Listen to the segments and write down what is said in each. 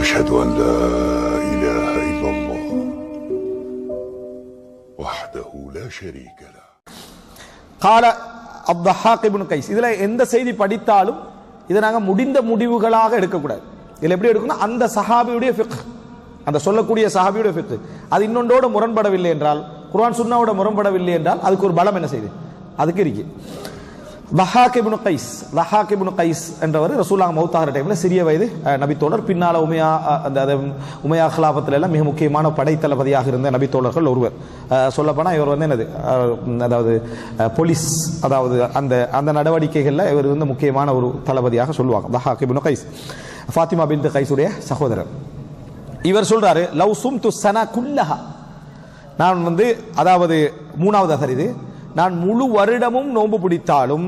أشهد أن لا إله إلا الله وحده لا شريك له. قال الضحاق بن guys இதில் எந்த செய்தி படித்தாலும் இதை நாங்கள் முடிந்த முடிவுகளாக எடுக்கக்கூடாது. இதில் எப்படி எடுக்கணும் அந்த சஹாபியுடைய ஃபிக் அந்த சொல்லக்கூடிய சஹாபியுடைய ஃபிக் அது இன்னொன்றோட முரண்படவில்லை என்றால் குர்ஆன் சுன்னாவோட முரண்படவில்லை என்றால் அதுக்கு ஒரு பலம் என்ன செய்யுது? அதுக்கு இருக்குது லஹாக் கைஸ் லஹாக் கைஸ் என்றவர் ரசூலாங்க மௌத்தாகிற டைமில் சிறிய வயது நபித்தோழர். பின்னால் உமையா அந்த உமையா ஹிலாபத்துல எல்லாம் மிக முக்கியமான படைத்தளபதியாக இருந்த நபித்தோழர்கள் ஒருவர். சொல்லப்போனால் இவர் வந்து என்னது அதாவது போலீஸ் அதாவது அந்த அந்த நடவடிக்கைகளில் இவர் வந்து முக்கியமான ஒரு தளபதியாக சொல்லுவாங்க லஹாக் கைஸ். ஃபாத்திமா பின் கைஸுடைய சகோதரர். இவர் சொல்கிறாரு லவ் சும் து சனா குல்லஹா. நான் வந்து அதாவது மூணாவது அகர் இது. நான் முழு வருடமும் நோன்பு பிடித்தாலும்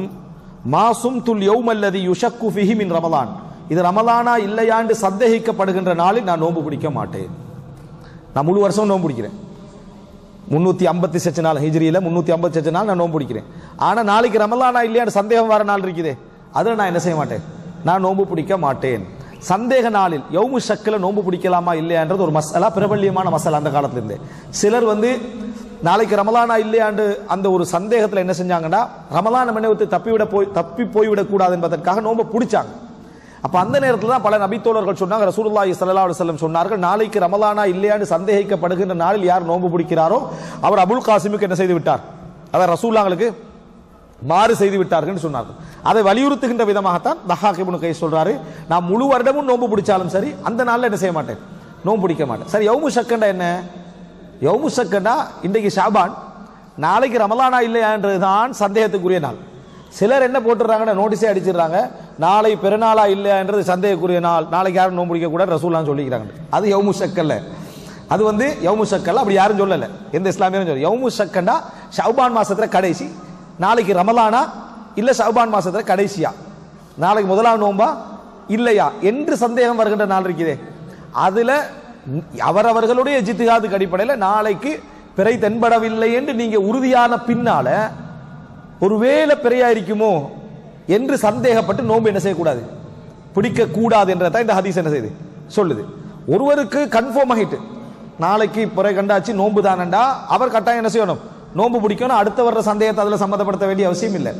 மாசும் துல் யௌமல்லதி யுஷக்கு ஃபிஹிமின் ரமலான். இது ரமலானா இல்லையாண்டு சந்தேகிக்கப்படுகின்ற நாளில் நான் நோன்பு பிடிக்க மாட்டேன். நான் முழு வருஷம் நோன்பு பிடிக்கிறேன். முன்னூத்தி ஐம்பத்தி சச்சு நாள் ஹிஜ்ரியில முன்னூத்தி ஐம்பத்தி சச்சு நாள் நான் நோன்பு பிடிக்கிறேன். ஆனா நாளைக்கு ரமலானா இல்லையான்னு சந்தேகம் வர நாள் இருக்குதே அதில் நான் என்ன செய்ய மாட்டேன்? நான் நோன்பு பிடிக்க மாட்டேன். சந்தேக நாளில் யௌமு ஷக்கில் நோன்பு பிடிக்கலாமா இல்லையான்றது ஒரு மசாலா பிரபல்யமான மசாலா அந்த காலத்திலிருந்து சிலர் வந்து நாளைக்கு ரமலானா இல்லையாண்டு அந்த ஒரு சந்தேகத்தில் என்ன செஞ்சாங்கன்னா ரமலான மனைவத்தை தப்பிவிட போய் தப்பி போய்விடக் கூடாது என்பதற்காக நோன்பை பிடிச்சாங்க. அப்போ அந்த நேரத்தில் தான் பல நபித்தோழர்கள் சொன்னாங்க ரசூலுல்லாஹி ஸல்லல்லாஹு செல்லம் சொன்னார்கள் நாளைக்கு ரமலானா இல்லையான்னு சந்தேகிக்கப்படுகின்ற நாளில் யார் நோன்பு பிடிக்கிறாரோ அவர் அபுல் காசிமுக்கு என்ன செய்து விட்டார்? அவர் ரசூல்லாங்களுக்கு மாறு செய்து விட்டார்கள் சொன்னார்கள். அதை வலியுறுத்துகின்ற விதமாகத்தான் தஹாக் கை சொல்றாரு நான் முழு வருடமும் நோன்பு பிடிச்சாலும் சரி அந்த நாளில் என்ன செய்ய மாட்டேன்? நோன்பு பிடிக்க மாட்டேன். சரி யௌமு சக்கண்டா என்ன? யோமு சக்கண்டா இன்றைக்கு ஷாபான். நாளைக்கு ரமலானா இல்லையான்றது தான் சந்தேகத்துக்குரிய நாள். சிலர் என்ன போட்டுறாங்கன்னா நோட்டீஸே அடிச்சிடுறாங்க. நாளை பெருநாளா இல்லையான்றது சந்தேகக்குரிய நாள். நாளைக்கு யாரும் நோன்பு பிடிக்க கூட ரசூலான்னு சொல்லிக்கிறாங்க. அது யௌமு சக்கல்ல. அது வந்து யவுமு சக்கல்ல அப்படி யாரும் சொல்லலை. எந்த இஸ்லாமியரும் சொல்லல. யௌமு சக்கண்டா ஷவுபான் மாசத்துல கடைசி. நாளைக்கு ரமலானா இல்லை ஷவுபான் மாசத்துல கடைசியா? நாளைக்கு முதலாம் நோம்பா இல்லையா? என்று சந்தேகம் வருகின்ற நாள் இருக்குதே. அதில் அவரவர்களுடைய ஜித்திகாதுக்கு அடிப்படையில் நாளைக்கு பிறை தென்படவில்லை என்று நீங்க உறுதியான பின்னால ஒருவேளை பிறையா இருக்குமோ என்று சந்தேகப்பட்டு நோன்பு என்ன செய்யக்கூடாது? பிடிக்க கூடாது என்றதான் இந்த ஹதீஸ் என்ன செய்யுது சொல்லுது. ஒருவருக்கு கன்ஃபார்ம் ஆகிட்டு நாளைக்கு பிறை கண்டாச்சு நோன்பு தானண்டா அவர் கட்டாயம் என்ன செய்யணும்? நோன்பு பிடிக்கணும் அடுத்த வர்ற சந்தேகத்தை அதில் சம்மந்தப்படுத்த வேண்டிய அவசியம் இல்லை.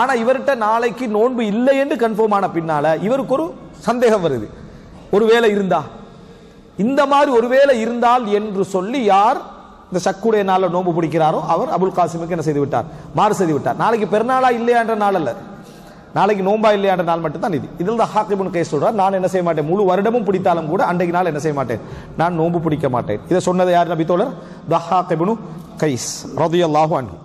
ஆனா இவர்கிட்ட நாளைக்கு நோன்பு இல்லை என்று கன்ஃபார்ம் ஆன பின்னால இவருக்கு ஒரு சந்தேகம் வருது. ஒருவேளை இருந்தா இந்த மாதிரி ஒருவேளை இருந்தால் என்று சொல்லி யார் இந்த சக்குடைய நாளில் நோன்பு பிடிக்கிறாரோ அவர் அபுல் காசிமுக்கு என்ன செய்து விட்டார் மாறு செய்து விட்டார் நாளைக்கு பெருநாளா இல்லையான்ற நாள் அல்ல. நாளைக்கு நோன்பா இல்லையான்ற நாள் மட்டும் தான் இது. இதில் தான் ஹாக்கிபுன் கேஸ் சொல்றார் நான் என்ன செய்ய மாட்டேன்? முழு வருடமும் பிடித்தாலும் கூட அன்றைக்கு நாள் என்ன செய்ய மாட்டேன்? நான் நோன்பு பிடிக்க மாட்டேன். இதை சொன்னது யார் நபி தோழர்? தஹாக்கிபுனு கைஸ் ரதியல்லாஹு அன்பு